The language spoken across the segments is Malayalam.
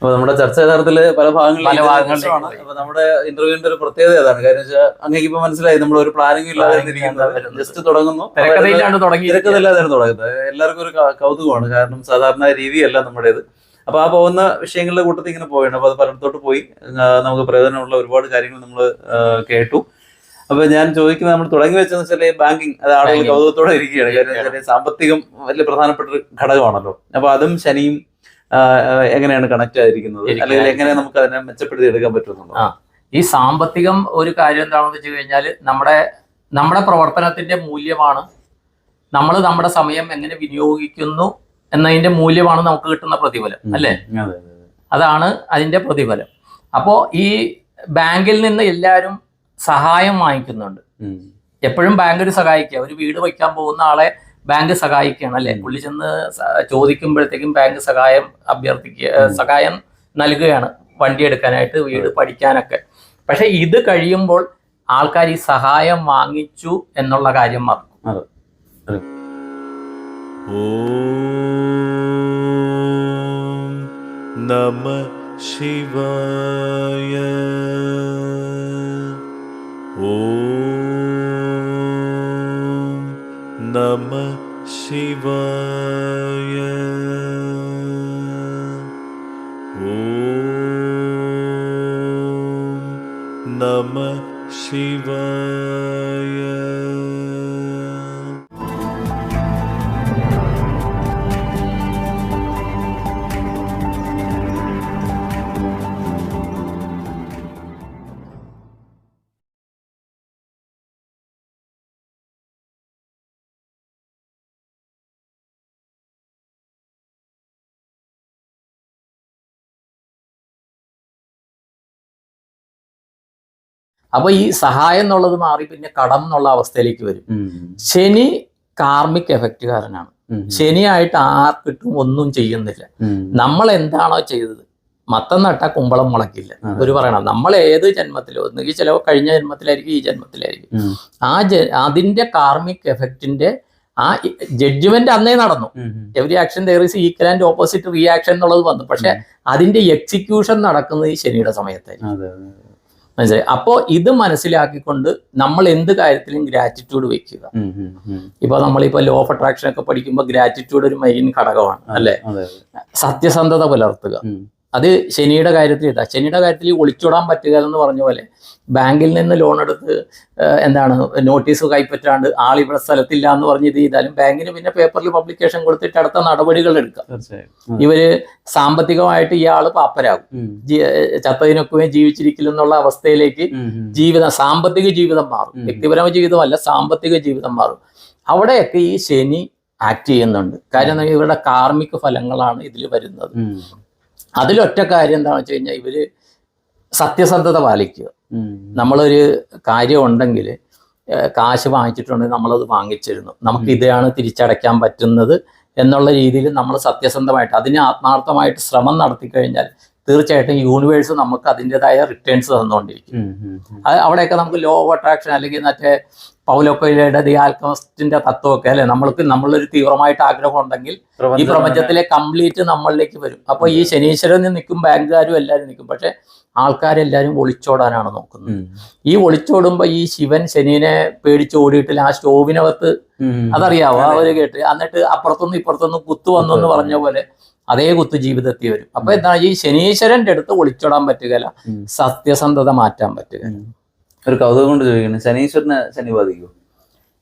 അപ്പൊ നമ്മുടെ ചർച്ച യഥാർത്ഥത്തിൽ പല പല ഭാഗങ്ങളിലും ഭാഗങ്ങളിലേക്ക് അപ്പൊ നമ്മുടെ ഇന്റർവ്യൂവിന്റെ ഒരു പ്രത്യേകത അതാണ് കാര്യം വെച്ചാൽ അങ്ങേക്ക് ഇപ്പൊ മനസ്സിലായി നമ്മൾ ഒരു പ്ലാനിംഗ് ഇല്ലാതെ ജസ്റ്റ് തുടങ്ങുന്നു. തിരക്കഥയില്ലാതെയാണ് തുടങ്ങുന്നത്. എല്ലാവർക്കും ഒരു കൗതുകമാണ്. കാരണം സാധാരണ രീതിയല്ല നമ്മുടേത്. അപ്പൊ ആ പോകുന്ന വിഷയങ്ങളുടെ കൂട്ടത്തിൽ ഇങ്ങനെ പോയാണ് അപ്പൊ അത് പലയിടത്തോട്ട് പോയി. നമുക്ക് പ്രയോജനമുള്ള ഒരുപാട് കാര്യങ്ങൾ നമ്മൾ കേട്ടു. അപ്പൊ ഞാൻ ചോദിക്കുന്നത് നമ്മൾ തുടങ്ങി വെച്ചെന്ന് വെച്ചാൽ ബാങ്കിങ്. അത് ആളുകൾ. കൗതുകത്തോടെ ഇരിക്കുകയാണ്. കാര്യം സാമ്പത്തികം വലിയ പ്രധാനപ്പെട്ട ഒരു ഘടകമാണല്ലോ. അപ്പൊ അതും ശനിയും എങ്ങനെയാണ് കണക്ട് ആയിരിക്കുന്നത്? അല്ലെങ്കിൽ എങ്ങനെ നമുക്ക് അതിനെ മെച്ചപ്പെടുത്തി എടുക്കാൻ പറ്റുന്നുണ്ടോ ഈ സാമ്പത്തികം ഒരു കാര്യം എന്താണെന്ന് വെച്ച് കഴിഞ്ഞാൽ നമ്മുടെ നമ്മുടെ പ്രവർത്തനത്തിന്റെ മൂല്യമാണ് നമ്മൾ നമ്മുടെ സമയം എങ്ങനെ വിനിയോഗിക്കുന്നു എന്നതിന്റെ മൂല്യമാണ് നമുക്ക് കിട്ടുന്ന പ്രതിഫലം അല്ലേ? അതെ അതെ അതാണ് അതിന്റെ പ്രതിഫലം. അപ്പോ ഈ ബാങ്കിൽ നിന്ന് എല്ലാവരും സഹായം വാങ്ങിക്കുന്നുണ്ട്. എപ്പോഴും ബാങ്ക് ഒരു സഹായിക്കുക. ഒരു വീട് വയ്ക്കാൻ പോകുന്ന ആളെ ബാങ്ക് സഹായിക്കുകയാണ് അല്ലെ? പുള്ളി ചെന്ന് ചോദിക്കുമ്പോഴത്തേക്കും ബാങ്ക് സഹായം അഭ്യർത്ഥിക്കുക സഹായം നൽകുകയാണ് വണ്ടി എടുക്കാനായിട്ട് വീട് പഠിക്കാനൊക്കെ. പക്ഷെ ഇത് കഴിയുമ്പോൾ ആൾക്കാർ ഈ സഹായം വാങ്ങിച്ചു എന്നുള്ള കാര്യം മറക്കും. നമ ശിവായ. ഓ नमः शिवाय അപ്പൊ ഈ സഹായം എന്നുള്ളത് മാറി പിന്നെ കടം എന്നുള്ള അവസ്ഥയിലേക്ക് വരും. ശനി കാർമിക് എഫക്റ്റ് കാരനാണ് ശനിയായിട്ട് ആർക്കിട്ടും ഒന്നും ചെയ്യുന്നില്ല. നമ്മൾ എന്താണോ ചെയ്തത്. മത്തം നട്ട കുമ്പളം മുളക്കില്ല ഒരു പറയണം. നമ്മൾ ഏത് ജന്മത്തിലോ ഒന്നുകിൽ ചിലവ് കഴിഞ്ഞ ജന്മത്തിലായിരിക്കും ഈ ജന്മത്തിലായിരിക്കും. ആ ജ അതിന്റെ കാർമിക് എഫക്റ്റിന്റെ ആ ജഡ്ജ്മെന്റ് അന്നേ നടന്നു. Every action there is equal and opposite reaction എന്നുള്ളത് വന്നു. പക്ഷെ അതിന്റെ എക്സിക്യൂഷൻ നടക്കുന്നത് ഈ ശനിയുടെ അതെ. മനസ്സിലായി? അപ്പോൾ ഇത് മനസ്സിലാക്കിക്കൊണ്ട് നമ്മൾ എന്ത് കാര്യത്തിലും ഗ്രാറ്റിറ്റ്യൂഡ് വെക്കുക. ഇപ്പൊ നമ്മളിപ്പോ ലോ ഓഫ് അട്രാക്ഷൻ ഒക്കെ പഠിക്കുമ്പോൾ ഗ്രാറ്റിറ്റ്യൂഡ് ഒരു മെയിൻ ഘടകമാണ് അല്ലെ? സത്യസന്ധത പുലർത്തുക. അത് ശനിയുടെ കാര്യത്തിൽ ഇതാ. ശനിയുടെ കാര്യത്തിൽ ഒളിച്ചോടാൻ പറ്റുക എന്ന് പറഞ്ഞ പോലെ ബാങ്കിൽ നിന്ന് ലോൺ എടുത്ത് എന്താണ് നോട്ടീസ് കൈപ്പറ്റാണ്ട് ആൾ ഇവിടെ സ്ഥലത്തില്ല എന്ന് പറഞ്ഞ് ഇത് ചെയ്താലും ബാങ്കിന് പിന്നെ പേപ്പറിൽ പബ്ലിക്കേഷൻ കൊടുത്തിട്ട് അടുത്ത നടപടികൾ എടുക്കുക ഇവർ സാമ്പത്തികമായിട്ട് ഇയാൾ പാപ്പരാകും. ചത്തതിനൊക്കെ ജീവിച്ചിരിക്കില്ല എന്നുള്ള അവസ്ഥയിലേക്ക്. ജീവിതം സാമ്പത്തിക ജീവിതം മാറും. വ്യക്തിപരമായ ജീവിതമല്ല സാമ്പത്തിക ജീവിതം മാറും. അവിടെയൊക്കെ ഈ ശനി ആക്ട് ചെയ്യുന്നുണ്ട്. കാര്യം ഇവരുടെ കാർമിക ഫലങ്ങളാണ് ഇതിൽ വരുന്നത്. അതിലൊറ്റ കാര്യം എന്താണെന്ന് വെച്ച് കഴിഞ്ഞാൽ ഇവർ സത്യസന്ധത പാലിക്കുക. നമ്മളൊരു കാര്യം ഉണ്ടെങ്കിൽ കാശ് വാങ്ങിച്ചിട്ടുണ്ടെങ്കിൽ നമ്മളത് വാങ്ങിച്ചിരുന്നു നമുക്ക് ഇതാണ് തിരിച്ചടയ്ക്കാൻ പറ്റുന്നത് എന്നുള്ള രീതിയിൽ നമ്മൾ സത്യസന്ധമായിട്ട് അതിന് ആത്മാർത്ഥമായിട്ട് ശ്രമം നടത്തി കഴിഞ്ഞാൽ തീർച്ചയായിട്ടും യൂണിവേഴ്സ് നമുക്ക് അതിന്റെതായ റിട്ടേൺസ് തന്നുകൊണ്ടിരിക്കും. അത് അവിടെയൊക്കെ നമുക്ക് ലോ ഓഫ് അട്രാക്ഷൻ അല്ലെങ്കിൽ മറ്റേ പൗലോക്കോയിലയുടെ ദി ആൽക്കമിസ്റ്റിന്റെ തത്വമൊക്കെ അല്ലെ? നമ്മൾക്ക് നമ്മളൊരു തീവ്രമായിട്ട് ആഗ്രഹം ഉണ്ടെങ്കിൽ ഈ പ്രപഞ്ചം പ്രപഞ്ചത്തിലെ കംപ്ലീറ്റ് നമ്മളിലേക്ക് വരും. അപ്പൊ ഈ ശനീശ്വരൻ നിൽക്കും ബാങ്കുകാരും എല്ലാവരും നിൽക്കും. പക്ഷെ ആൾക്കാരെല്ലാവരും ഒളിച്ചോടാനാണ് നോക്കുന്നത്. ഈ ഒളിച്ചോടുമ്പോ ഈ ശിവൻ ശനീനെ പേടിച്ച് ഓടിയിട്ടില്ല. ആ സ്റ്റോവിനകത്ത്. അതറിയാവോ? അവർ കേട്ട്. എന്നിട്ട് അപ്പുറത്തുനിന്ന് ഇപ്പുറത്തുനിന്ന് കുത്തു വന്നു എന്ന് പറഞ്ഞ പോലെ അതേ കുത്ത് ജീവിതത്തിൽ വരും. അപ്പൊ എന്താണ്? ഈ ശനീശ്വരന്റെ അടുത്ത് ഒളിച്ചോടാൻ പറ്റുകയില്ല. സത്യസന്ധത മാറ്റാൻ പറ്റുക. ഒരു കൗതുകം കൊണ്ട് ചോദിക്കണം ശനീശ്വരനെ ശനി ബാധിക്കൂ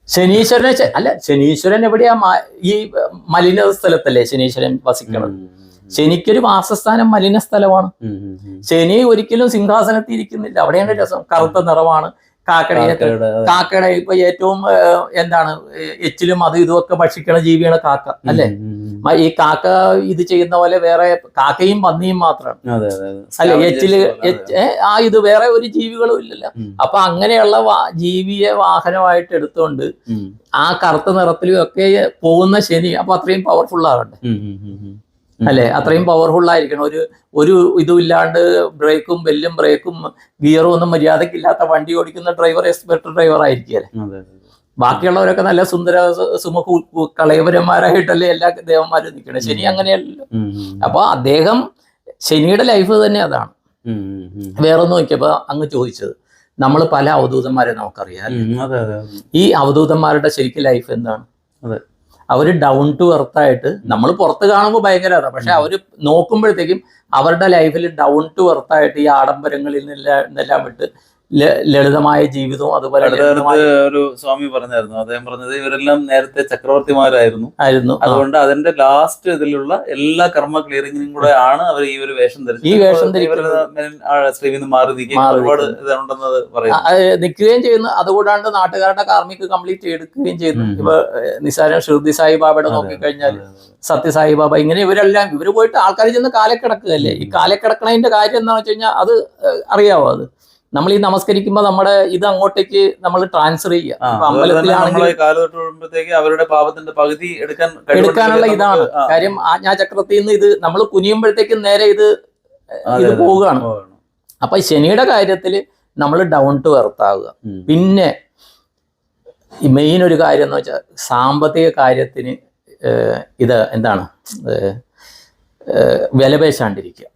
ശനീശ്വരനെ അല്ല ശനീശ്വരൻ എവിടെയാ ഈ മലിന സ്ഥലത്തല്ലേ ശനീശ്വരൻ വസിക്കണം ശനിക്കൊരു വാസസ്ഥാനം മലിന സ്ഥലമാണ്. ശനി ഒരിക്കലും സിംഹാസനത്തിൽ ഇരിക്കുന്നില്ല. അവിടെയാണ് രസം. കറുത്ത നിറമാണ്. കാക്കയുടെ ഇപ്പൊ ഏറ്റവും എന്താണ് എച്ചിലും അതും ഇതും ഒക്കെ ഭക്ഷിക്കണ ജീവിയാണ് കാക്ക അല്ലെ? ഈ കാക്ക ഇത് ചെയ്യുന്ന പോലെ വേറെ കാക്കയും പന്നിയും മാത്രമാണ്. അല്ലെ എച്ചിൽ ആ ഇത് വേറെ ഒരു ജീവികളും ഇല്ലല്ലോ. അപ്പൊ അങ്ങനെയുള്ള ജീവിയെ വാഹനമായിട്ട് എടുത്തുകൊണ്ട് ആ കറുത്ത നിറത്തിലും ഒക്കെ പോകുന്ന ശനി അപ്പൊ അത്രയും പവർഫുൾ. അല്ലെ? അത്രയും പവർഫുൾ ആയിരിക്കണം. ഒരു ഒരു ഇതുമില്ലാണ്ട് ബ്രേക്കും ബെല്ലും ബ്രേക്കും ഗിയറും ഒന്നും മര്യാദയ്ക്ക് ഇല്ലാത്ത വണ്ടി ഓടിക്കുന്ന ഡ്രൈവർ എക്സ്പെർട്ട് ഡ്രൈവർ അതെ ബാക്കിയുള്ളവരൊക്കെ നല്ല സുന്ദര സുമുഖ കളയപരന്മാരായിട്ടല്ലേ എല്ലാ ദേവന്മാരും നിൽക്കണം ശനി അങ്ങനെയല്ലല്ലോ. അപ്പൊ അദ്ദേഹം ശനിയുടെ ലൈഫ് തന്നെ അതാണ്. വേറൊന്ന് നോക്കിയപ്പോൾ അങ്ങ് ചോദിച്ചത് നമ്മൾ പല അവധൂതന്മാരെ നമുക്കറിയാം. ഈ അവധൂതന്മാരുടെ ശരിക്കും ലൈഫ് എന്താണ്. അവർ ഡൗൺ ടു എർത്തായിട്ട് നമ്മൾ പുറത്ത് കാണുമ്പോൾ ഭയങ്കര പക്ഷെ അവർ നോക്കുമ്പോഴത്തേക്കും അവരുടെ ലൈഫിൽ ഡൗൺ ടു എർത്തായിട്ട് ഈ ആഡംബരങ്ങളിൽ നിന്നെല്ലാം വിട്ട് ലളിതമായ ജീവിതവും അതുപോലെ ഒരു സ്വാമി പറഞ്ഞായിരുന്നു. അദ്ദേഹം പറഞ്ഞത് ഇവരെല്ലാം നേരത്തെ ചക്രവർത്തിമാരായിരുന്നു. ആയിരുന്നു. അതുകൊണ്ട് അതിന്റെ ലാസ്റ്റ് ഇതിലുള്ള എല്ലാ കർമ്മ ക്ലിയറിംഗിനും കൂടെ ആണ് അവർ ഈ ഒരു വേഷം ധരിച്ചത്. ഈ വേഷം നിന്ന് മാറി നിൽക്കുകയും ഒരുപാട് ഇതുണ്ടെന്നത് നിൽക്കുകയും ചെയ്യുന്നു. അതുകൂടാണ്ട് നാട്ടുകാരുടെ കാർമിക കംപ്ലീറ്റ് എടുക്കുകയും ചെയ്യുന്നു. ഇപ്പൊ നിസാരം ഷിർദി സായിബാബയുടെ നോക്കിക്കഴിഞ്ഞാൽ. സത്യസായിബാബ ഇങ്ങനെ ഇവരെല്ലാം ഇവർ പോയിട്ട് ആൾക്കാർ ചെന്ന് കാലക്കിടക്കുകയല്ലേ? ഈ കാലക്കിടക്കണതിന്റെ കാര്യം എന്താണെന്ന് വെച്ച് കഴിഞ്ഞാൽ അത് അറിയാവോ അത്? നമ്മൾ ഈ നമസ്കരിക്കുമ്പോൾ നമ്മുടെ ഇത് അങ്ങോട്ടേക്ക് നമ്മൾ ട്രാൻസ്ഫർ ചെയ്യുക. അമ്പലത്തിലാണെങ്കിൽ അവരുടെ പാപത്തിന്റെ പകുതി എടുക്കാൻ എടുക്കാനുള്ള ഇതാണ്. കാര്യം ആജ്ഞാചക്രത്തിൽ നിന്ന് ഇത് നമ്മൾ കുനിയുമ്പോഴത്തേക്കും നേരെ ഇത് ഇത്. പോവുകയാണ്. അപ്പൊ ശനിയുടെ കാര്യത്തിൽ നമ്മൾ ഡൗൺ ടു എർത്താവുക പിന്നെ മെയിൻ ഒരു കാര്യം എന്ന് വെച്ചാൽ സാമ്പത്തിക കാര്യത്തിന് ഇത് എന്താണ്? വിലപേശാണ്ടിരിക്കുക.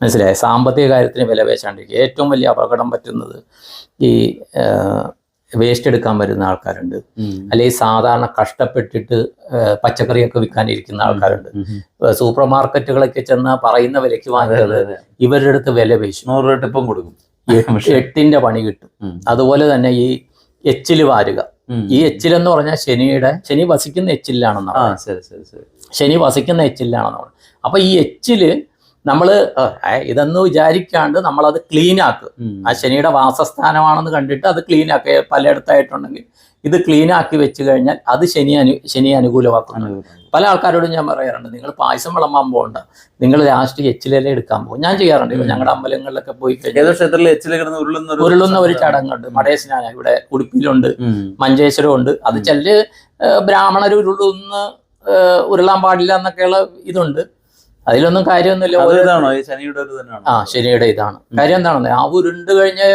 മനസ്സിലായി? സാമ്പത്തിക കാര്യത്തിന് വില പേശാണ്ടിരിക്കുക. ഏറ്റവും വലിയ അപകടം പറ്റുന്നത് ഈ വേസ്റ്റ് എടുക്കാൻ വരുന്ന ആൾക്കാരുണ്ട്. അല്ലെങ്കിൽ സാധാരണ കഷ്ടപ്പെട്ടിട്ട് പച്ചക്കറിയൊക്കെ വിൽക്കാനിരിക്കുന്ന ആൾക്കാരുണ്ട്. സൂപ്പർ മാർക്കറ്റുകളൊക്കെ ചെന്ന് പറയുന്ന വിലയ്ക്ക് അതെ. ഇവരുടെ അടുത്ത് വില പേശും. നൂറ് രൂപ ടിപ്പം കൊടുക്കും. എട്ട് എട്ടിന്റെ പണി കിട്ടും. അതുപോലെ തന്നെ ഈ എച്ചിൽ വാരുക. ഈ ഈ എച്ചിലെന്ന് പറഞ്ഞാൽ ശനിയുടെ ശനി വസിക്കുന്ന എച്ചിലാണെന്നാണ് ശനി വസിക്കുന്ന എച്ചിലാണെന്നാണ് അപ്പൊ ഈ എച്ചിൽ ഏ, ഇതെന്ന് വിചാരിക്കാണ്ട് നമ്മളത് ക്ലീൻ ആക്കുക ആ ശനിയുടെ വാസസ്ഥാനമാണെന്ന് കണ്ടിട്ട് അത് ക്ലീൻ ആക്കുക പലയിടത്തായിട്ടുണ്ടെങ്കിൽ ഇത് ക്ലീൻ ആക്കി വെച്ച് കഴിഞ്ഞാൽ അത് ശനി അനു ശനി അനുകൂലമാക്കുന്നു. പല ആൾക്കാരോടും ഞാൻ പറയാറുണ്ട് നിങ്ങൾ പായസം വിളമ്പാൻ പോകണ്ട. നിങ്ങൾ ലാസ്റ്റ് എച്ചിലെ എടുക്കാൻ പോകും. ഞാൻ ചെയ്യാറുണ്ട്. ഇപ്പൊ ഞങ്ങളുടെ അമ്പലങ്ങളിലൊക്കെ പോയി കഴിഞ്ഞാൽ ഉരുളുന്ന ഒരു ചടങ്ങുണ്ട്. മടയസ്നാന ഇവിടെ ഉടുപ്പിയിലുണ്ട് മഞ്ചേശ്വരമുണ്ട് മഞ്ചേശ്വരം ഉണ്ട്. അത്. ചില ബ്രാഹ്മണർ ഉരുളുന്ന് ഉരുളാൻ പാടില്ല എന്നൊക്കെയുള്ള ഇതുണ്ട്. അതിലൊന്നും കാര്യമൊന്നുമില്ല. ആ ശനിയുടെ ഇതാണ്. കാര്യം എന്താണെന്ന് ആ ഉരുണ്ട് കഴിഞ്ഞ്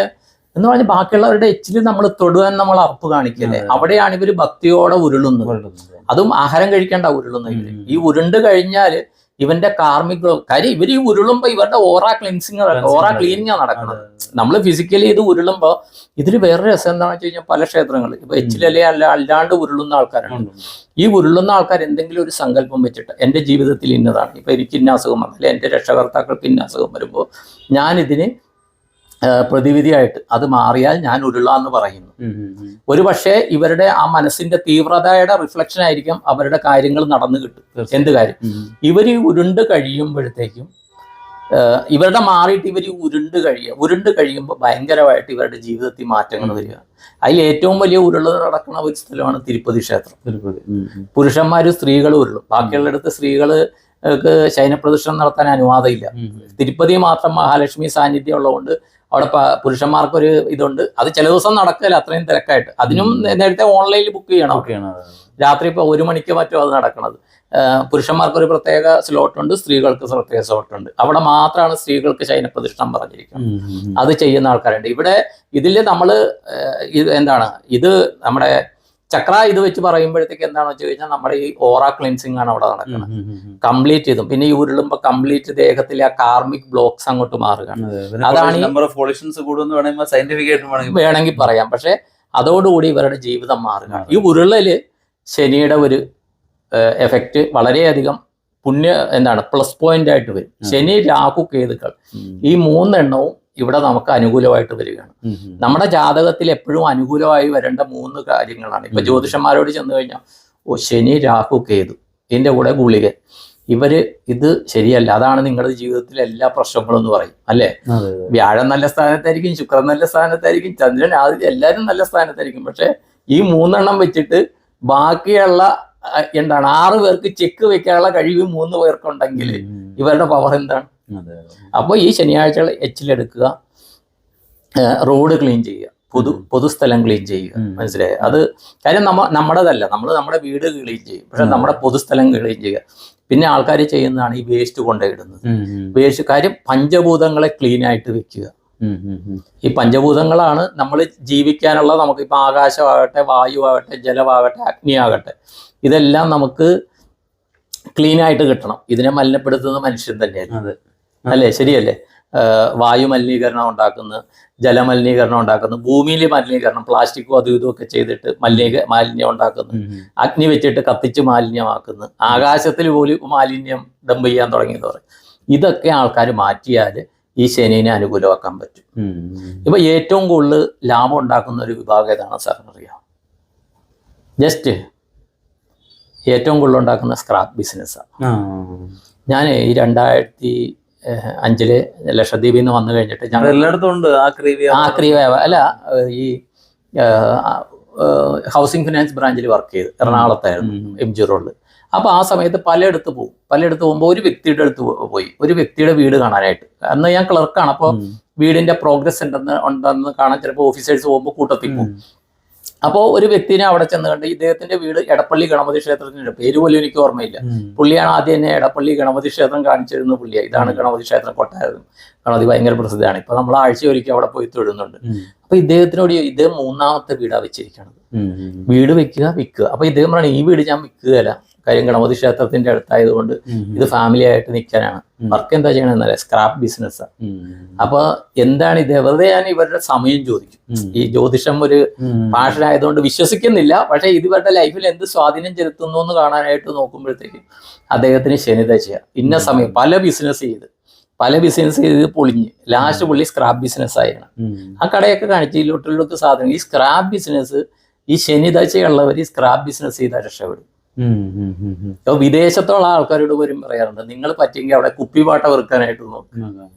എന്ന് പറഞ്ഞ ബാക്കിയുള്ളവരുടെ എച്ചിൽ നമ്മൾ തൊടുവാൻ നമ്മൾ അറപ്പ് കാണിക്കല്ലേ. അവിടെയാണ് ഇവർ ഭക്തിയോടെ ഉരുളുന്നത്. ഉരുളുന്നത്. അതും ആഹാരം കഴിക്കേണ്ട ഉരുളുന്ന ഈ ഉരുണ്ട് കഴിഞ്ഞാൽ ഇവന്റെ കാർമിക കാര്യം ഇവർ ഈ ഉരുളുമ്പോ ഇവരുടെ ഓറ ക്ലിൻസിങ് ഓറാ ഓറ നടക്കും. ക്ലീനിങ് ആണ് നടക്കുന്നത് നമ്മൾ നമ്മൾ ഫിസിക്കലി ഇത് ഉരുളുമ്പോ ഇതിൽ വേറൊരു രസം എന്താണെന്ന് വെച്ച് കഴിഞ്ഞാൽ പല ക്ഷേത്രങ്ങളിൽ ഇപ്പൊ എച്ചിലല്ലേ അല്ല അല്ലാണ്ട് ഉരുളുന്ന ആൾക്കാരുണ്ട് ഉണ്ട്. ഈ ഉരുളുന്ന ആൾക്കാർ എന്തെങ്കിലും ഒരു സങ്കല്പം വെച്ചിട്ട് എന്റെ ജീവിതത്തിൽ ഇന്നതാണ്. ഇപ്പൊ എനിക്ക് ഇന്ന അസുഖം വന്നില്ല എന്റെ രക്ഷകർത്താക്കൾക്ക് ഇന്ന അസുഖം വരുമ്പോൾ ഞാൻ ഇതിന് പ്രതിവിധിയായിട്ട് അത് മാറിയാൽ ഞാൻ ഉരുള എന്ന് പറയുന്നു. ഒരു പക്ഷേ ഇവരുടെ ആ മനസ്സിന്റെ തീവ്രതയുടെ റിഫ്ലക്ഷൻ ആയിരിക്കും അവരുടെ കാര്യങ്ങൾ നടന്നു കിട്ടും. എന്ത് കാര്യം? ഇവർ ഇവർ ഉരുണ്ട് കഴിയുമ്പോഴത്തേക്കും ഇവരുടെ മാറിയിട്ട് ഇവർ ഉരുണ്ട് കഴിയുക ഉരുണ്ട് കഴിയുമ്പോൾ ഭയങ്കരമായിട്ട് ഇവരുടെ ജീവിതത്തിൽ മാറ്റങ്ങൾ വരിക. അതിൽ ഏറ്റവും വലിയ ഉരുൾ നടക്കുന്ന ഒരു സ്ഥലമാണ് തിരുപ്പതി ക്ഷേത്രം. തിരുപ്പതി. പുരുഷന്മാരും സ്ത്രീകളും ഉരുളും. ബാക്കിയുള്ളിടത്ത് സ്ത്രീകൾ ശയനപ്രദക്ഷിണം നടത്താൻ അനുവാദമില്ല. തിരുപ്പതി മാത്രം മഹാലക്ഷ്മി സാന്നിധ്യം ഉള്ളതുകൊണ്ട് അവിടെ പുരുഷന്മാർക്കൊരു ഇതുണ്ട്. അത് ചില ദിവസം നടക്കില്ല അത്രയും തിരക്കായിട്ട്. അതിനും നേരത്തെ ഓൺലൈനിൽ ബുക്ക് ചെയ്യണം. രാത്രി ഇപ്പോൾ ഒരു മണിക്ക് മറ്റോ അത് നടക്കണത്. പുരുഷന്മാർക്ക് ഒരു പ്രത്യേക സ്ലോട്ട് ഉണ്ട് സ്ത്രീകൾക്ക് പ്രത്യേക സ്ലോട്ട് ഉണ്ട് അവിടെ മാത്രമാണ് സ്ത്രീകൾക്ക് ശയനപ്രതിഷ്ഠം പറഞ്ഞിരിക്കുന്നത്. അത് ചെയ്യുന്ന ആൾക്കാരുണ്ട്. ഇവിടെ ഇതിൽ നമ്മൾ ഇത് എന്താണ്? ഇത് നമ്മുടെ ചക്ര ഇത് വെച്ച് പറയുമ്പോഴത്തേക്ക് എന്താണെന്ന് വെച്ച് കഴിഞ്ഞാൽ നമ്മുടെ ഈ ഓറ ക്ലിൻസിങ് ആണ് അവിടെ നടക്കുന്നത്. കംപ്ലീറ്റ് ചെയ്തും. പിന്നെ ഈ ഉരുളുമ്പോൾ കംപ്ലീറ്റ് ദേഹത്തിലെ ആ കാർമിക് ബ്ലോക്സ് അങ്ങോട്ട് മാറുകയാണ്. അതാണ് നമ്പർ ഓഫ് പോളിഷൻസ് കൂടുമെന്ന് വേണമെങ്കിൽ സയന്റിഫിക് ആയിട്ട് വേണമെങ്കിൽ വേണമെങ്കിൽ പറയാം. പക്ഷെ അതോടുകൂടി ഇവരുടെ ജീവിതം മാറുകയാണ്. ഈ ഉരുളൽ ശനിയുടെ ഒരു എഫക്റ്റ് വളരെയധികം പുണ്യ എന്താണ് പ്ലസ് പോയിന്റ് ആയിട്ട് വരും. ശനി രാഹു കേതുക്കൾ. ഈ മൂന്നെണ്ണവും ഇവിടെ നമുക്ക് അനുകൂലമായിട്ട് വരികയാണ്. നമ്മുടെ ജാതകത്തിൽ എപ്പോഴും അനുകൂലമായി വരേണ്ട മൂന്ന് കാര്യങ്ങളാണ് ഇപ്പൊ. ജ്യോതിഷന്മാരോട് ചെന്ന് കഴിഞ്ഞാൽ ഓ ശനി രാഹു കേതു ഇതിന്റെ കൂടെ ഗുളിക ഇവർ ഇത് ശരിയല്ല അതാണ് നിങ്ങളുടെ ജീവിതത്തിലെ എല്ലാ പ്രശ്നങ്ങളും എന്ന് പറയും അല്ലേ. വ്യാഴം നല്ല സ്ഥാനത്തായിരിക്കും ശുക്രൻ നല്ല സ്ഥാനത്തായിരിക്കും ചന്ദ്രൻ ആദ്യം എല്ലാവരും നല്ല സ്ഥാനത്തായിരിക്കും പക്ഷെ ഈ മൂന്നെണ്ണം വെച്ചിട്ട് ബാക്കിയുള്ള എന്താണ് ആറ് പേർക്ക് ചെക്ക് വെക്കാനുള്ള കഴിവ് മൂന്ന് പേർക്കുണ്ടെങ്കിൽ ഇവരുടെ പവർ എന്താണ്. അപ്പോൾ ഈ ശനിയാഴ്ചകൾ എച്ചിലെടുക്കുക റോഡ് ക്ലീൻ ചെയ്യുക പൊതു പൊതുസ്ഥലം ക്ലീൻ ചെയ്യുക. മനസ്സിലായി? അത് കാര്യം നമ്മ നമ്മുടേതല്ല. നമ്മൾ നമ്മുടെ വീട് ക്ലീൻ ചെയ്യും. പക്ഷെ നമ്മുടെ പൊതുസ്ഥലം ക്ലീൻ ചെയ്യുക. പിന്നെ ആൾക്കാർ ചെയ്യുന്നതാണ് ഈ വേസ്റ്റ് ഉം, വേസ്റ്റ് കാര്യം പഞ്ചഭൂതങ്ങളെ ക്ലീൻ ആയിട്ട് വെക്കുക. ഈ പഞ്ചഭൂതങ്ങളാണ് നമ്മൾ ജീവിക്കാനുള്ള നമുക്ക് ഇപ്പം ആകാശമാകട്ടെ വായുവാകട്ടെ ജലമാകട്ടെ അഗ്നിയാകട്ടെ. ഇതെല്ലാം നമുക്ക് ക്ലീൻ ആയിട്ട് കിട്ടണം. ഇതിനെ മലിനപ്പെടുത്തുന്നത് മനുഷ്യൻ തന്നെയാണ് അല്ലേ? ശരിയല്ലേ? വായു മലിനീകരണം ഉണ്ടാക്കുന്നു ജലമലിനീകരണം ഉണ്ടാക്കുന്നു ഭൂമിയിലെ മലിനീകരണം പ്ലാസ്റ്റിക്കും അതും ഇതും ഒക്കെ ചെയ്തിട്ട് മലിനീക മാലിന്യം ഉണ്ടാക്കുന്നു. അഗ്നി വെച്ചിട്ട് കത്തിച്ച് മാലിന്യമാക്കുന്നു. ആകാശത്തിൽ പോലും മാലിന്യം ഡംപ് ചെയ്യാൻ തുടങ്ങിയെന്ന് പറയും. ഇതൊക്കെ ആൾക്കാർ മാറ്റിയാൽ ഈ ശനീനെ അനുകൂലമാക്കാൻ പറ്റും. ഇപ്പൊ ഏറ്റവും കൂടുതൽ ലാഭം ഉണ്ടാക്കുന്ന ഒരു വിഭാഗം ഏതാണ് സാറിന് അറിയാം ജസ്റ്റ് ഏറ്റവും കൂടുതൽ ഉണ്ടാക്കുന്ന സ്ക്രാപ്പ് ബിസിനസ്സാണ് ഞാൻ ഈ രണ്ടായിരത്തി അഞ്ചിൽ ലക്ഷദ്വീപിൽ നിന്ന് വന്നു കഴിഞ്ഞിട്ട് ഞങ്ങൾ എല്ലായിടത്തും ഉണ്ട്. ആ ക്രീവി അല്ല ഈ ഹൗസിംഗ് ഫിനാൻസ് ബ്രാഞ്ചിൽ വർക്ക് ചെയ്ത് എറണാകുളത്തായിരുന്നു എം ജി റോഡിൽ അപ്പോൾ ആ സമയത്ത് പലയിടത്ത് പോകും പലയിടത്ത് പോകുമ്പോൾ ഒരു വ്യക്തിയുടെ അടുത്ത് പോയി. ഒരു വ്യക്തിയുടെ വീട് കാണാനായിട്ട്. അന്ന് ഞാൻ ക്ലർക്കാണ് അപ്പോൾ വീടിന്റെ പ്രോഗ്രസ് ഉണ്ടെന്ന് ഉണ്ടെന്ന് കാണാൻ ചിലപ്പോൾ ഓഫീസേഴ്സ് പോകുമ്പോൾ കൂട്ടത്തിൽ പോകും അപ്പോൾ ഒരു വ്യക്തിനെ അവിടെ ചെന്ന് കണ്ട് ഇദ്ദേഹത്തിന്റെ വീട് എടപ്പള്ളി ഗണപതി ക്ഷേത്രത്തിന്റെ പേര് പോലും എനിക്ക് ഓർമ്മയില്ല. പുള്ളിയാണ് ആദ്യം എന്നെ എടപ്പള്ളി ഗണപതി ക്ഷേത്രം കാണിച്ചിരുന്ന പുള്ളിയാണ് ഇതാണ് ഗണപതി ക്ഷേത്രം കൊട്ടാരം. ഗണപതി ഭയങ്കര പ്രസിദ്ധമാണ് ഇപ്പൊ നമ്മൾ ആഴ്ച ഒരിക്കൽ അവിടെ പോയി തൊഴുന്നുണ്ട്. അപ്പൊ ഇദ്ദേഹത്തിനോട് ഇദ്ദേഹം മൂന്നാമത്തെ വീടാണ് വെച്ചിരിക്കുന്നത് വീട് വെക്കുക വിൽക്കുക. അപ്പൊ ഇദ്ദേഹം പറഞ്ഞു ഈ വീട് ഞാൻ വിൽക്കുകയല്ല. കാര്യം ഗണപതി ക്ഷേത്രത്തിന്റെ അടുത്തായതുകൊണ്ട് ഇത് ഫാമിലി ആയിട്ട് നിൽക്കാനാണ്. വർക്ക് എന്താ ചെയ്യണമെന്നല്ല സ്ക്രാപ്പ് ബിസിനസ് അപ്പൊ എന്താണ് ഇത്? വെറുതെ ഞാൻ ഇവരുടെ സമയം ചോദിക്കും. ഈ ജ്യോതിഷം ഒരു പാഷൻ ആയതുകൊണ്ട് വിശ്വസിക്കുന്നില്ല. പക്ഷെ ഇത് ഇവരുടെ ലൈഫിൽ എന്ത് സ്വാധീനം ചെലുത്തുന്നു എന്ന് കാണാനായിട്ട് നോക്കുമ്പോഴത്തേക്കും അദ്ദേഹത്തിന് ശനിദശ ഇന്ന സമയം പല ബിസിനസ് ചെയ്ത് പല ബിസിനസ് ചെയ്ത് പൊളിഞ്ഞ് ലാസ്റ്റ് പുള്ളി സ്ക്രാപ്പ് ബിസിനസ് ആയിരുന്നു ആ കടയൊക്കെ കാണിച്ച് ഈ സാധനം. ഈ സ്ക്രാപ്പ് ബിസിനസ് ഈ ശനിദശയുള്ളവർ ഈ സ്ക്രാപ്പ് ബിസിനസ് ചെയ്താൽ രക്ഷപ്പെടും. അപ്പോൾ വിദേശത്തുള്ള ആൾക്കാരോട് വരും പറയാറുണ്ട്. നിങ്ങൾ പറ്റിയെങ്കിൽ അവിടെ കുപ്പിപാട്ട വെറുക്കാനായിട്ട് നോക്കും.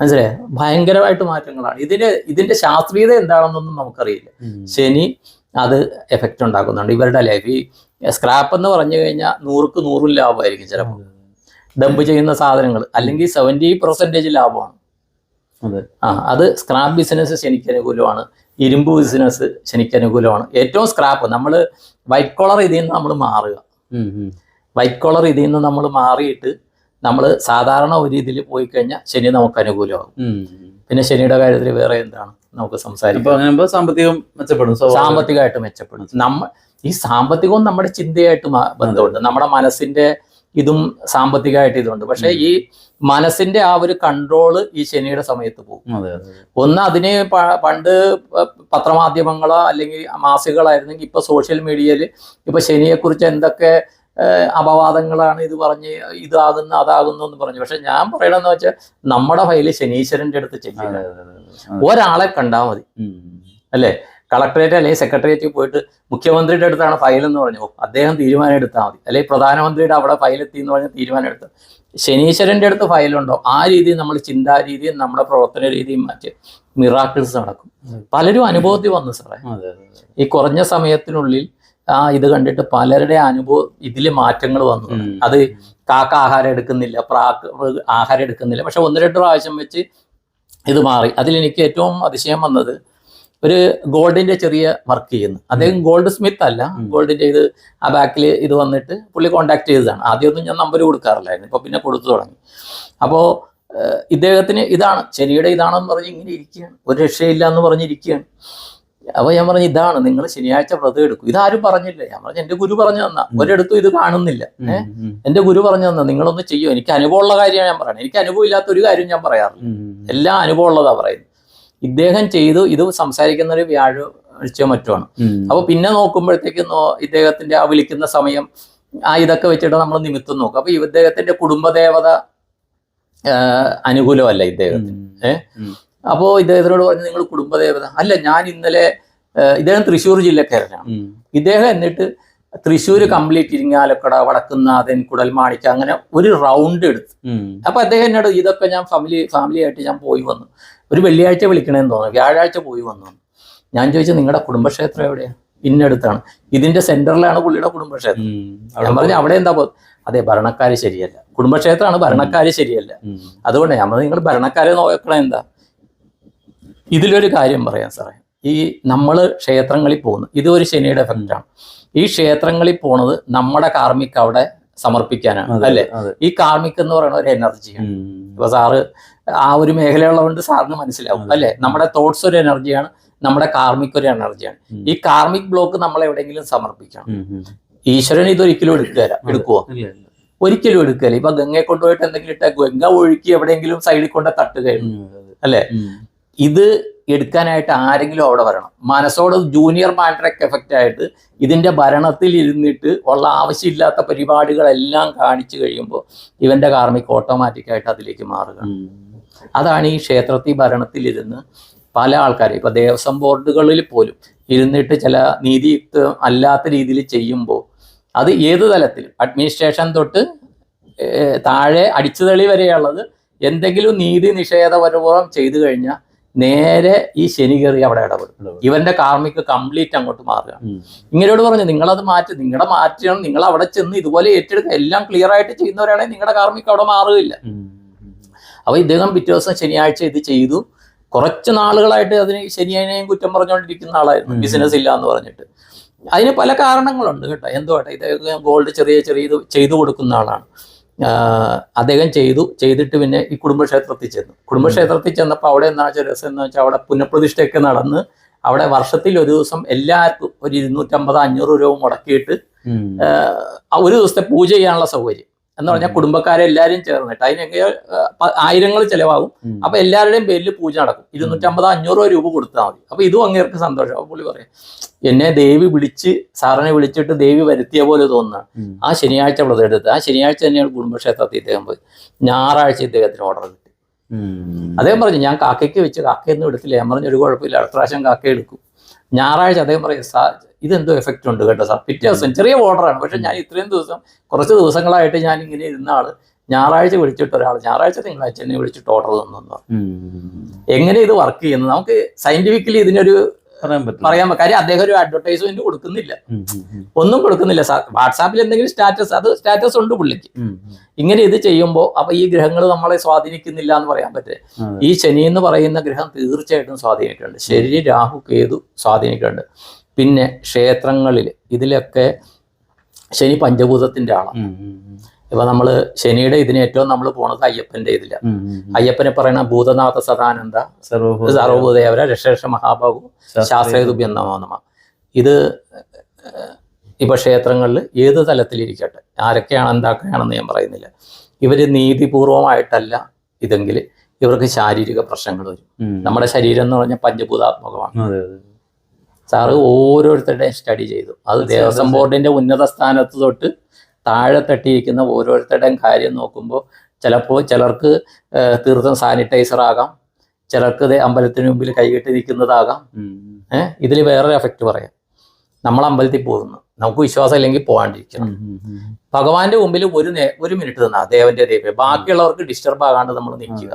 മനസ്സിലെ ഭയങ്കരമായിട്ട് മാറ്റങ്ങളാണ്. ഇതിന് ഇതിന്റെ ശാസ്ത്രീയത എന്താണെന്നൊന്നും നമുക്കറിയില്ല. ശനി അത് എഫക്റ്റ് ഉണ്ടാക്കുന്നുണ്ട്. ഇവരുടെ ലൈഫ് ഈ സ്ക്രാപ്പ് എന്ന് പറഞ്ഞു കഴിഞ്ഞാൽ നൂറുക്ക് നൂറും ലാഭമായിരിക്കും ചിലപ്പോൾ. ഡംപ് ചെയ്യുന്ന സാധനങ്ങൾ. അല്ലെങ്കിൽ സെവന്റി പെർസെന്റേജ് ലാഭമാണ്. അതെ. ആ അത് സ്ക്രാപ്പ് ബിസിനസ് ശനിക്ക് അനുകൂലമാണ്. ഇരുമ്പ് ബിസിനസ് ശനിക്ക് അനുകൂലമാണ്. ഏറ്റവും സ്ക്രാപ്പ് നമ്മൾ വൈറ്റ് കോളർ ഇതിൽ നിന്ന് നമ്മൾ മാറുക. വൈറ്റ് കോളർ ഇതിൽ നിന്ന് നമ്മൾ മാറിയിട്ട് നമ്മൾ സാധാരണ ഒരു ഇതിൽ പോയി കഴിഞ്ഞാൽ ശനി നമുക്ക് അനുകൂലമാകും. പിന്നെ ശനിയുടെ കാര്യത്തിൽ വേറെ എന്താണ് നമുക്ക് സംസാരിക്കാം. സാമ്പത്തികം മെച്ചപ്പെടും സാമ്പത്തികമായിട്ട് മെച്ചപ്പെടും. നമ്മ ഈ സാമ്പത്തികവും നമ്മുടെ ചിന്തയായിട്ട് ബന്ധമുണ്ട്. നമ്മുടെ മനസ്സിന്റെ ഇതും സാമ്പത്തികമായിട്ട് ഇതുണ്ട്. പക്ഷേ ഈ മനസ്സിന്റെ ആ ഒരു കൺട്രോൾ ഈ ശനിയുടെ സമയത്ത് പോകും. ഒന്ന് അതിന് പണ്ട് പത്രമാധ്യമങ്ങളോ അല്ലെങ്കിൽ മാസികകളായിരുന്നെങ്കിൽ ഇപ്പൊ സോഷ്യൽ മീഡിയയിൽ ഇപ്പൊ ശനിയെക്കുറിച്ച് എന്തൊക്കെ അപവാദങ്ങളാണ് ഇത് പറഞ്ഞ് ഇതാകുന്നു അതാകുന്നു എന്ന് പറഞ്ഞു. പക്ഷെ ഞാൻ പറയണമെന്ന് വെച്ചാൽ നമ്മുടെ ഫയൽ ശനീശ്വരന്റെ അടുത്ത് ചെല്ലുക. ഒരാളെ കണ്ടാൽ മതി. അല്ലേ? കളക്ടറേറ്റ് അല്ലെങ്കിൽ സെക്രട്ടേറിയറ്റിൽ പോയിട്ട് മുഖ്യമന്ത്രിയുടെ അടുത്താണ് ഫയൽ എന്ന് പറഞ്ഞു അദ്ദേഹം തീരുമാനം എടുത്താൽ മതി. അല്ലെങ്കിൽ പ്രധാനമന്ത്രിയുടെ അവിടെ ഫയൽ എത്തി എന്ന് പറഞ്ഞ തീരുമാനം എടുത്ത്. ശനീശ്വരന്റെ അടുത്ത് ഫയലുണ്ടോ ആ രീതിയിൽ നമ്മൾ ചിന്താ രീതിയും നമ്മുടെ പ്രവർത്തന രീതിയും മാറ്റി മിറാക്കിൾസ് നടക്കും. പലരും അനുഭവത്തിൽ വന്നു സാറേ. ഈ കുറഞ്ഞ സമയത്തിനുള്ളിൽ ആ ഇത് കണ്ടിട്ട് പലരുടെ അനുഭവം ഇതിൽ മാറ്റങ്ങൾ വന്നു. അത് കാക്ക ആഹാരം എടുക്കുന്നില്ല പ്രാക്ക് ആഹാരം എടുക്കുന്നില്ല. പക്ഷെ ഒന്ന് രണ്ട് പ്രാവശ്യം വെച്ച് ഇത് മാറി. അതിലെനിക്ക് ഏറ്റവും അതിശയം വന്നത് ഒരു ഗോൾഡിന്റെ ചെറിയ വർക്ക് ചെയ്യുന്നു. അദ്ദേഹം ഗോൾഡ് സ്മിത്ത് അല്ല. ഗോൾഡിന്റെ ഇത് ആ ബാക്കിൽ ഇത് വന്നിട്ട് പുള്ളി കോണ്ടാക്ട് ചെയ്തതാണ്. ആദ്യമൊന്നും ഞാൻ നമ്പർ കൊടുക്കാറില്ലായിരുന്നു. ഇപ്പൊ പിന്നെ കൊടുത്തു തുടങ്ങി. അപ്പോ ഇദ്ദേഹത്തിന് ഇതാണ്. ശനിയുടെ ഇതാണെന്ന് പറഞ്ഞ് ഇങ്ങനെ ഇരിക്കുകയാണ്. ഒരു രക്ഷയില്ല എന്ന് പറഞ്ഞിരിക്കുകയാണ്. അപ്പോൾ ഞാൻ പറഞ്ഞു ഇതാണ്. നിങ്ങൾ ശനിയാഴ്ച വ്രതം എടുക്കും. ഇതാരും പറഞ്ഞില്ല. ഞാൻ പറഞ്ഞു എന്റെ ഗുരു പറഞ്ഞു തന്ന. ഒരിടത്തും ഇത് കാണുന്നില്ല. ഏഹ് എന്റെ എന്റെ ഗുരു പറഞ്ഞു തന്ന. നിങ്ങളൊന്ന് ചെയ്യോ. എനിക്ക് അനുഭവമുള്ള കാര്യമാണ് ഞാൻ പറയുന്നത്. എനിക്ക് അനുഭവം ഇല്ലാത്ത ഒരു കാര്യം ഞാൻ പറയാറില്ല. എല്ലാം അനുഭവമുള്ളതാ പറയുന്നത്. ഇദ്ദേഹം ചെയ്തു ഇത് സംസാരിക്കുന്ന ഒരു വ്യാഴാഴ്ചയോ മറ്റുമാണ് ഉം. അപ്പൊ പിന്നെ നോക്കുമ്പോഴത്തേക്കും ഇദ്ദേഹത്തിന്റെ ആ വിളിക്കുന്ന സമയം ആ ഇതൊക്കെ വെച്ചിട്ട് നമ്മൾ നിമിത്തം നോക്കും. അപ്പൊ ഇദ്ദേഹത്തിന്റെ കുടുംബദേവത അനുകൂലമല്ല ഇദ്ദേഹത്തിന്. ഏഹ് അപ്പോ ഇദ്ദേഹത്തിനോട് പറഞ്ഞു നിങ്ങൾ കുടുംബദേവത. അല്ല ഞാൻ ഇന്നലെ ഇദ്ദേഹം തൃശ്ശൂർ ജില്ലക്കാരനാണ്. ഇദ്ദേഹം എന്നിട്ട് തൃശ്ശൂർ കംപ്ലീറ്റ് ഇരിങ്ങാലക്കുട വടക്കുന്നാഥൻ കുടൽമാണിക്ക അങ്ങനെ ഒരു റൗണ്ട് എടുത്തു. അപ്പൊ അദ്ദേഹം എന്നോട് ഇതൊക്കെ ഞാൻ ഫാമിലി ഫാമിലി ആയിട്ട് ഞാൻ പോയി വന്നു. ഒരു വെള്ളിയാഴ്ച വിളിക്കണേന്ന് തോന്നുന്നു. വ്യാഴാഴ്ച പോയി വന്നു. ഞാൻ ചോദിച്ചു നിങ്ങളുടെ കുടുംബക്ഷേത്രം എവിടെയാണ് ഇന്നടുത്താണ് ഇതിന്റെ സെന്ററിലാണ് പുള്ളിയുടെ കുടുംബക്ഷേത്രം. ഞാൻ പറഞ്ഞു അവിടെ എന്താ പോ- അതെ ഭരണക്കാര് ശരിയല്ല. കുടുംബക്ഷേത്രമാണ് ഭരണക്കാര് ശരിയല്ല. അതുകൊണ്ട് നമ്മൾ നിങ്ങൾ ഭരണക്കാരെ നോക്കണം എന്താ? ഇതിലൊരു കാര്യം പറയാം സാറേ. ഈ നമ്മൾ ക്ഷേത്രങ്ങളിൽ പോകുന്നു. ഇത് ഒരു ശനിയുടെ എഫക്റ്റാണ് ഈ ക്ഷേത്രങ്ങളിൽ പോണത് നമ്മുടെ കാർമിക് അവിടെ സമർപ്പിക്കാനാണ് അല്ലേ? ഈ കാർമിക് എന്ന് പറയുന്ന ഒരു എനർജിയാണ്. ഇപ്പൊ സാറ് ആ ഒരു മേഖലയുള്ളതുകൊണ്ട് സാറിന് മനസ്സിലാവും. അല്ലെ? നമ്മുടെ തോട്ട്സ് ഒരു എനർജിയാണ് നമ്മുടെ കാർമിക് ഒരു എനർജിയാണ്. ഈ കാർമിക് ബ്ലോക്ക് നമ്മൾ എവിടെയെങ്കിലും സമർപ്പിക്കണം. ഈശ്വരൻ ഇതൊരിക്കലും എടുക്കുക എടുക്കുവോ? ഒരിക്കലും എടുക്കുകയില്ല. ഇപ്പൊ ഗംഗയെ കൊണ്ടുപോയിട്ട് എന്തെങ്കിലും ഇട്ട ഗംഗ ഒഴുക്കി എവിടെയെങ്കിലും സൈഡിൽ കൊണ്ട് തട്ടുകയാണ് അല്ലെ? അല്ലേ ഇത് എടുക്കാനായിട്ട് ആരെങ്കിലും അവിടെ വരണം. മനസ്സോട് ജൂനിയർ മാൻഡ്രക് എഫക്റ്റ് ആയിട്ട് ഇതിന്റെ ഭരണത്തിൽ ഇരുന്നിട്ട് ഉള്ള ആവശ്യമില്ലാത്ത പരിപാടികളെല്ലാം കാണിച്ചു കഴിയുമ്പോൾ ഇവന്റെ കാർമിക് ഓട്ടോമാറ്റിക്കായിട്ട് അതിലേക്ക് മാറുക. അതാണ് ഈ ക്ഷേത്രത്തിൽ ഭരണത്തിലിരുന്ന് പല ആൾക്കാരും ഇപ്പൊ ദേവസ്വം ബോർഡുകളിൽ പോലും ഇരുന്നിട്ട് ചില നീതിയുക്ത അല്ലാത്ത രീതിയിൽ ചെയ്യുമ്പോൾ അത് ഏത് തലത്തിൽ അഡ്മിനിസ്ട്രേഷൻ തൊട്ട് താഴെ അടിച്ചുതളി വരെയുള്ളത് എന്തെങ്കിലും നീതി നിഷേധപരപൂർവം ചെയ്തു കഴിഞ്ഞാൽ നേരെ ഈ ശനി കയറി അവിടെ ഇടപെടും. ഇടപെടും. ഇവന്റെ കാർമിക്ക് കംപ്ലീറ്റ് അങ്ങോട്ട് മാറുക. ഇങ്ങനെയോട് പറഞ്ഞു നിങ്ങളത് മാറ്റി നിങ്ങളുടെ മാറ്റണം നിങ്ങൾ അവിടെ ചെന്ന് ഇതുപോലെ ഏറ്റെടുക്കുക എല്ലാം ക്ലിയർ ആയിട്ട് ചെയ്യുന്നവരാണെങ്കിൽ നിങ്ങളുടെ കാർമിക്ക് അവിടെ മാറുകയില്ല. ഉം. അപ്പൊ ഇദ്ദേഹം പിറ്റേ ദിവസം ശനിയാഴ്ച ഇത് ചെയ്തു. കുറച്ച് നാളുകളായിട്ട് അതിന് ശനിയനെയും കുറ്റം പറഞ്ഞുകൊണ്ടിരിക്കുന്ന ആളായിരുന്നു. ബിസിനസ് ഇല്ല എന്ന് പറഞ്ഞിട്ട്. അതിന് പല കാരണങ്ങളുണ്ട് കേട്ടോ. എന്തുവാട്ടെ ഇദ്ദേഹം ഗോൾഡ് ചെറിയ ചെറിയ ഇത് ചെയ്തു കൊടുക്കുന്ന ആളാണ്. അദ്ദേഹം ചെയ്തു. ചെയ്തിട്ട് പിന്നെ ഈ കുടുംബക്ഷേത്രത്തിൽ ചെന്നു. കുടുംബക്ഷേത്രത്തിൽ ചെന്നപ്പോൾ അവിടെ എന്താ വെച്ചാൽ രസം എന്ന് വെച്ചാൽ അവിടെ പുനഃപ്രതിഷ്ഠയൊക്കെ നടന്ന് അവിടെ വർഷത്തിൽ ഒരു ദിവസം എല്ലാവർക്കും ഒരു ഇരുന്നൂറ്റമ്പത് അഞ്ഞൂറ് രൂപ മുടക്കിയിട്ട് ഒരു ദിവസത്തെ പൂജ ചെയ്യാനുള്ള സൗകര്യം. എന്ന് പറഞ്ഞാൽ ഉം. കുടുംബക്കാരെ എല്ലാവരെയും ചേർന്നിട്ട് അതിനൊക്കെ ആയിരങ്ങൾ ചിലവാകും. അപ്പൊ എല്ലാവരുടെയും പേരിൽ പൂജ നടക്കും. ഇരുന്നൂറ്റമ്പത് അഞ്ഞൂറ് രൂപ കൊടുത്താൽ മതി. അപ്പൊ ഇതും അങ്ങേർക്ക് സന്തോഷം. അപ്പൊ പുള്ളി പറയാം എന്നെ ദേവി വിളിച്ച് സാറിനെ വിളിച്ചിട്ട് ദേവി വരുത്തിയ പോലെ തോന്നുന്നു. ആ ശനിയാഴ്ച വ്രതം എടുത്ത് ആ ശനിയാഴ്ച തന്നെയാണ് കുടുംബക്ഷേത്രത്തിൽ ഇദ്ദേഹം പോയി. ഞായറാഴ്ച ഇദ്ദേഹത്തിന് ഓർഡർ കിട്ടി. അദ്ദേഹം പറഞ്ഞു ഞാൻ കാക്കയ്ക്ക് വെച്ച് കാക്കയൊന്നും എടുത്തില്ല. ഞാൻ പറഞ്ഞു ഒരു കുഴപ്പമില്ല. അടുത്ത പ്രാവശ്യം കാക്ക എടുക്കും. ഞായറാഴ്ച അദ്ദേഹം പറയും സാർ ഇതെന്തോ എഫക്റ്റ് ഉണ്ട് കേട്ടോ സാർ പിറ്റേ ദിവസം ചെറിയ ഓർഡറാണ് പക്ഷെ ഞാൻ ഇത്രയും ദിവസം കുറച്ച് ദിവസങ്ങളായിട്ട് ഞാൻ ഇങ്ങനെ ഇരുന്ന ആൾ ഞായറാഴ്ച വിളിച്ചിട്ട് ഒരാൾ ഞായറാഴ്ച തിങ്കളാഴ്ച എന്നെ വിളിച്ചിട്ട് ഓർഡർ തന്നു. എങ്ങനെ ഇത് വർക്ക് ചെയ്യുന്നത് നമുക്ക് സയന്റിഫിക്കലി ഇതിനൊരു പറയാൻ കാര്യം അദ്ദേഹം ഒരു അഡ്വർടൈസ്മെന്റ് കൊടുക്കുന്നില്ല. ഒന്നും കൊടുക്കുന്നില്ല. വാട്സാപ്പിൽ എന്തെങ്കിലും സ്റ്റാറ്റസ് അത് സ്റ്റാറ്റസ് ഉണ്ട് പുള്ളിക്ക്. ഇങ്ങനെ ഇത് ചെയ്യുമ്പോൾ അപ്പൊ ഈ ഗ്രഹങ്ങൾ നമ്മളെ സ്വാധീനിക്കുന്നില്ല എന്ന് പറയാൻ പറ്റേ. ഈ ശനി എന്ന് പറയുന്ന ഗ്രഹം തീർച്ചയായിട്ടും സ്വാധീനിക്കുന്നുണ്ട്. ശരി രാഹു കേതു സ്വാധീനിക്കുന്നുണ്ട്. പിന്നെ ക്ഷേത്രങ്ങളിൽ ഇതിലൊക്കെ ശനി പഞ്ചഭൂതത്തിന്റെ ആളാണ്. ഇപ്പൊ നമ്മൾ ശനിയുടെ ഇതിന് ഏറ്റവും നമ്മൾ പോണത് അയ്യപ്പന്റെ ഇതില. ഉം. ഉം. ഉം. അയ്യപ്പനെ പറയുന്ന ഭൂതനാഥ സദാനന്ദ സർവഭൂത- സർവഭൂതേവര രക്ഷേഷ മഹാബാഹു ശാസ്ത്രേതുഭ്യം നമോ നമ. ഇത് ഇപ്പൊ ക്ഷേത്രങ്ങളിൽ ഏത് തലത്തിലിരിക്കട്ടെ ആരൊക്കെയാണ് എന്താക്കുകയാണെന്ന് ഞാൻ പറയുന്നില്ല. ഇവർ നീതിപൂർവമായിട്ടല്ല ഇതെങ്കിൽ ഇവർക്ക് ശാരീരിക പ്രശ്നങ്ങൾ വരും. നമ്മുടെ ശരീരം എന്ന് പറഞ്ഞാൽ പഞ്ചഭൂതാത്മകമാണ്. സാറ് ഓരോരുത്തരുടെയും സ്റ്റഡി ചെയ്തു. അത് ദേവസ്വം ബോർഡിന്റെ ഉന്നത സ്ഥാനത്ത് തൊട്ട് താഴെ തട്ടിയിരിക്കുന്ന ഓരോരുത്തരുടെയും കാര്യം നോക്കുമ്പോൾ ചിലപ്പോൾ ചിലർക്ക് തീർത്ഥം സാനിറ്റൈസർ ആകാം. ചിലർക്ക് അമ്പലത്തിന് മുമ്പിൽ കൈകെട്ടി നിൽക്കുന്നതാകാം ഉം. ഏഹ് ഇതിൽ വേറൊരു എഫക്റ്റ് പറയാം. നമ്മൾ അമ്പലത്തിൽ പോകുന്നു. നമുക്ക് വിശ്വാസം ഇല്ലെങ്കിൽ പോകാണ്ടിരിക്കണം. ഭഗവാന്റെ മുമ്പിൽ ഒരു നേ ഒരു മിനിറ്റ് തന്നാ ദേവന്റെ ദേവി ബാക്കിയുള്ളവർക്ക് ഡിസ്റ്റർബ് ആകാണ്ട് നമ്മൾ നിൽക്കുക.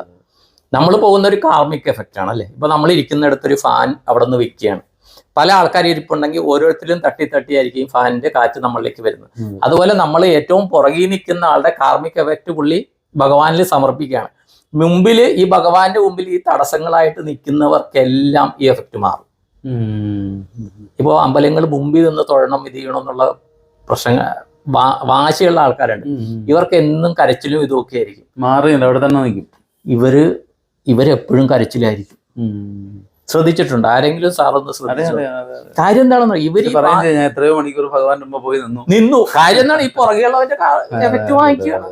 നമ്മൾ പോകുന്ന ഒരു കാർമിക് എഫക്റ്റ് ആണ് അല്ലേ ഇപ്പൊ നമ്മൾ ഇരിക്കുന്നിടത്തൊരു ഫാൻ അവിടെ നിന്ന് വിൽക്കുകയാണ് പല ആൾക്കാർ ഇരിപ്പുണ്ടെങ്കിൽ ഓരോരുത്തരും തട്ടി തട്ടിയായിരിക്കും ഫാനിന്റെ കാറ്റ് നമ്മളിലേക്ക് വരുന്നത്. അതുപോലെ നമ്മൾ ഏറ്റവും പുറകിൽ നിൽക്കുന്ന ആളുടെ കാർമിക് എഫക്റ്റ് പുള്ളി ഭഗവാനിൽ സമർപ്പിക്കുകയാണ്. മുമ്പിൽ ഈ ഭഗവാന്റെ മുമ്പിൽ ഈ തടസ്സങ്ങളായിട്ട് നിൽക്കുന്നവർക്കെല്ലാം ഈ എഫക്റ്റ് മാറും. ഇപ്പോ ഇപ്പോൾ അമ്പലങ്ങൾ മുമ്പിൽ നിന്ന് തൊഴണം ഇത് ചെയ്യണം എന്നുള്ള പ്രശ്ന വാ- വാശിയുള്ള ആൾക്കാരുണ്ട്. ഇവർക്ക് എന്നും കരച്ചിലും ഇതൊക്കെ ആയിരിക്കും. മാറിയില്ല അവിടെ തന്നെ നിൽക്കും. ഇവർ ഇവരെപ്പോഴും കരച്ചിലായിരിക്കും. ശ്രദ്ധിച്ചിട്ടുണ്ട്. ആരെങ്കിലും സാറൊന്ന് ഒന്ന് ശ്രദ്ധിച്ചു. കാര്യം എന്താണെന്നോ? ഇവർ ഇത് ഞാൻ എത്രയോ മണിക്കൂർ ഭഗവാന്റെ മുമ്പ് പോയി നിന്നു. നിന്നു. കാര്യം എന്താണ്? ഈ പുറകെയുള്ളവന്റെ എഫക്റ്റ് വാങ്ങിക്കുകയാണ്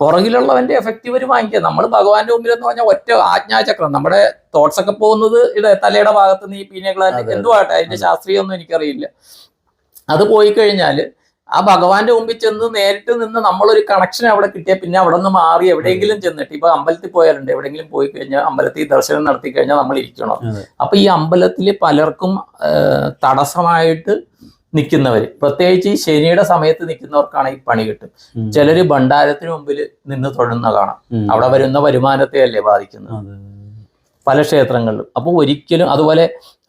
പുറകിലുള്ളവന്റെ എഫക്റ്റ് ഇവർ വാങ്ങിക്കുക. നമ്മൾ ഭഗവാന്റെ മുമ്പിൽ എന്ന് പറഞ്ഞാൽ ഒറ്റ ആജ്ഞാചക്രം. നമ്മുടെ തോട്ട്സ് ഒക്കെ പോകുന്നത് ഇട തലയുടെ ഭാഗത്ത് നിന്ന് ഈ പീനകളെ. എന്തുവാട്ടെ? അതിന്റെ ശാസ്ത്രീയമൊന്നും എനിക്കറിയില്ല. അത് പോയി കഴിഞ്ഞാൽ ആ ഭഗവാന്റെ മുമ്പിൽ ചെന്ന് നേരിട്ട് നിന്ന് നമ്മളൊരു കണക്ഷൻ അവിടെ കിട്ടിയാൽ പിന്നെ അവിടെ നിന്ന് മാറി എവിടെയെങ്കിലും ചെന്നിട്ട്. ഇപ്പൊ അമ്പലത്തിൽ പോയാലുണ്ട്. എവിടെയെങ്കിലും പോയി കഴിഞ്ഞാൽ അമ്പലത്തിൽ ദർശനം നടത്തി കഴിഞ്ഞാൽ നമ്മൾ ഇരിക്കണം. അപ്പൊ ഈ അമ്പലത്തിൽ പലർക്കും തടസ്സമായിട്ട് നിൽക്കുന്നവർ പ്രത്യേകിച്ച് ഈ ശനിയുടെ സമയത്ത് നിൽക്കുന്നവർക്കാണ് ഈ പണി കിട്ടും. ചിലർ ചിലര് ഭണ്ഡാരത്തിന് മുമ്പിൽ നിന്ന് തൊഴുന്ന കാണാം. അവിടെ വരുന്ന വരുമാനത്തെ അല്ലേ ബാധിക്കുന്നത് പല ക്ഷേത്രങ്ങളിലും. അപ്പോൾ ഒരിക്കലും അതുപോലെ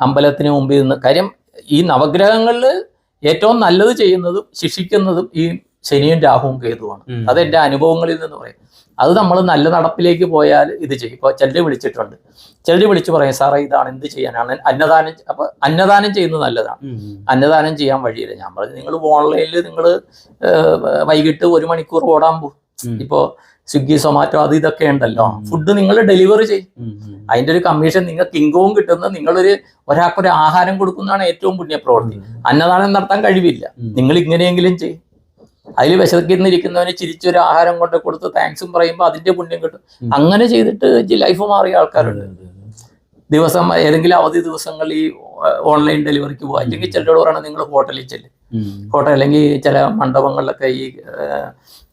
അമ്പലത്തിന് മുമ്പിൽ നിന്ന് കാര്യം ഈ നവഗ്രഹങ്ങളിൽ ഏറ്റവും നല്ലത് ചെയ്യുന്നതും ശിക്ഷിക്കുന്നതും ഈ ശനിയും രാഹുവും കേതുവാണ്. അത് എന്റെ അനുഭവങ്ങളിൽ നിന്ന് പറയും. അത് നമ്മൾ നല്ല നടപ്പിലേക്ക് പോയാൽ ഇത് ചെയ്യും. ഇപ്പോൾ ചിലർ വിളിച്ചിട്ടുണ്ട്. ചിലർ വിളിച്ച് പറയും സാറേ ഇതാണ് എന്ത് ചെയ്യാനാണ് അന്നദാനം അപ്പൊ അന്നദാനം ചെയ്യുന്നത് നല്ലതാണ്. അന്നദാനം ചെയ്യാൻ വഴിയില്ല. ഞാൻ പറഞ്ഞു നിങ്ങൾ ഓൺലൈനിൽ നിങ്ങൾ വൈകിട്ട് ഒരു മണിക്കൂർ ഓടാൻ പോകും ഇപ്പോ ഇപ്പോൾ സ്വിഗ്ഗി സൊമാറ്റോ അത് ഇതൊക്കെ ഉണ്ടല്ലോ. ഫുഡ് നിങ്ങൾ ഡെലിവറി ചെയ്യും. അതിന്റെ ഒരു കമ്മീഷൻ നിങ്ങൾക്ക് ഇൻകവും കിട്ടുന്നത് നിങ്ങളൊരു ഒരാൾക്കൊരു ആഹാരം കൊടുക്കുന്നതാണ് ഏറ്റവും പുണ്യപ്രവൃത്തി അന്നദാനം നടത്താൻ കഴിവില്ല. നിങ്ങൾ ഇങ്ങനെയെങ്കിലും ചെയ്യും. അതിൽ വിശക്കിന്നിരിക്കുന്നവന് ചിരിച്ചൊരു ആഹാരം കൊണ്ട് കൊടുത്ത് താങ്ക്സും പറയുമ്പോൾ അതിന്റെ പുണ്യം കിട്ടും. അങ്ങനെ ചെയ്തിട്ട് ലൈഫ് മാറിയ ആൾക്കാരുണ്ട്. ദിവസം ഏതെങ്കിലും അവധി ദിവസങ്ങളിൽ ഈ ഓൺലൈൻ ഡെലിവറിക്ക് പോകുക അല്ലെങ്കിൽ ചിലരോട് പറയണം നിങ്ങൾ ഹോട്ടലിൽ ചെല്ലും. ഹോട്ടൽ അല്ലെങ്കിൽ ചില മണ്ഡപങ്ങളിലൊക്കെ ഈ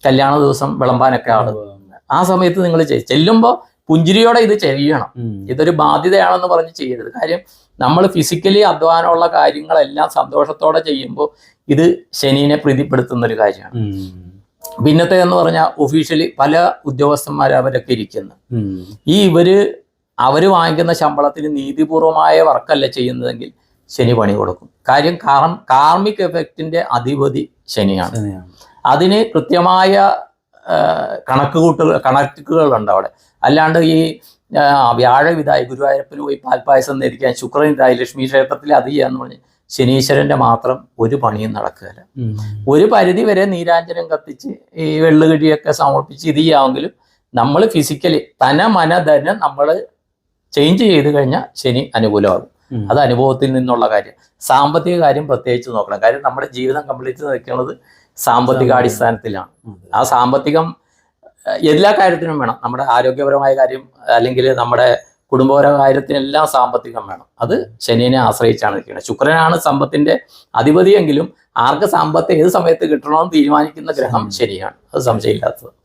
കല്യാണ ദിവസം വിളമ്പാനൊക്കെ ആൾ. ആ സമയത്ത് നിങ്ങൾ ചെല്ലുമ്പോൾ പുഞ്ചിരിയോടെ ഇത് ചെയ്യണം ഇതൊരു ബാധ്യതയാണെന്ന് പറഞ്ഞ് ചെയ്യരുത്. കാര്യം നമ്മൾ ഫിസിക്കലി അധ്വാനമുള്ള കാര്യങ്ങളെല്ലാം സന്തോഷത്തോടെ ചെയ്യുമ്പോൾ ഇത് ശനീനെ പ്രീതിപ്പെടുത്തുന്ന ഒരു കാര്യമാണ് പിന്നത്തെ എന്ന് പറഞ്ഞാൽ ഒഫീഷ്യലി പല ഉദ്യോഗസ്ഥന്മാർ അവരൊക്കെ ഇരിക്കുന്നു. ഈ ഇവർ അവർ വാങ്ങിക്കുന്ന ശമ്പളത്തിന് നീതിപൂർവമായ വർക്കല്ല ചെയ്യുന്നതെങ്കിൽ ശനി പണി കൊടുക്കും. കാര്യം കാർ കാർമിക് എഫക്റ്റിന്റെ അധിപതി ശനിയാണ്. അതിന് കൃത്യമായ കണക്കുകൂട്ടുകൾ കണക്കുകളുണ്ട് അവിടെ. അല്ലാണ്ട് ഈ വ്യാഴ വ്യാഴവിതായി ഗുരുവായൂരപ്പന് പോയി പാൽപ്പായസം നേരിക്കാൻ ശുക്രനിതായി ലക്ഷ്മി ക്ഷേത്രത്തിൽ അത് ചെയ്യാന്ന് പറഞ്ഞ് ശനീശ്വരന്റെ മാത്രം ഒരു പണിയും നടക്കുകയില്ല. ഒരു പരിധി വരെ നീരാഞ്ജനം കത്തിച്ച് ഈ വെള്ളുകിഴിയൊക്കെ സമർപ്പിച്ച് ഇത് ചെയ്യാമെങ്കിലും നമ്മൾ ഫിസിക്കലി തന മന ധനം നമ്മൾ ചേഞ്ച് ചെയ്ത് കഴിഞ്ഞാൽ ശനി അനുകൂലമാകും. അത് അനുഭവത്തിൽ നിന്നുള്ള കാര്യം. സാമ്പത്തിക കാര്യം പ്രത്യേകിച്ച് നോക്കണം. കാര്യം നമ്മുടെ ജീവിതം കംപ്ലീറ്റ് നിൽക്കുന്നത് സാമ്പത്തികാടിസ്ഥാനത്തിലാണ് ആ സാമ്പത്തികം എല്ലാ കാര്യത്തിനും വേണം. നമ്മുടെ ആരോഗ്യപരമായ കാര്യം അല്ലെങ്കിൽ നമ്മുടെ കുടുംബപരമായ കാര്യത്തിനെല്ലാം സാമ്പത്തികം വേണം. അത് ശനിയെ ആശ്രയിച്ചാണ് നിൽക്കുന്നത്. ശുക്രനാണ് സമ്പത്തിന്റെ അധിപതിയെങ്കിലും ആർക്ക് സമ്പത്ത് ഏത് സമയത്ത് കിട്ടണമെന്ന് തീരുമാനിക്കുന്ന ഗ്രഹം ശനിയാണ്. അത് സംശയമില്ലാത്തത്.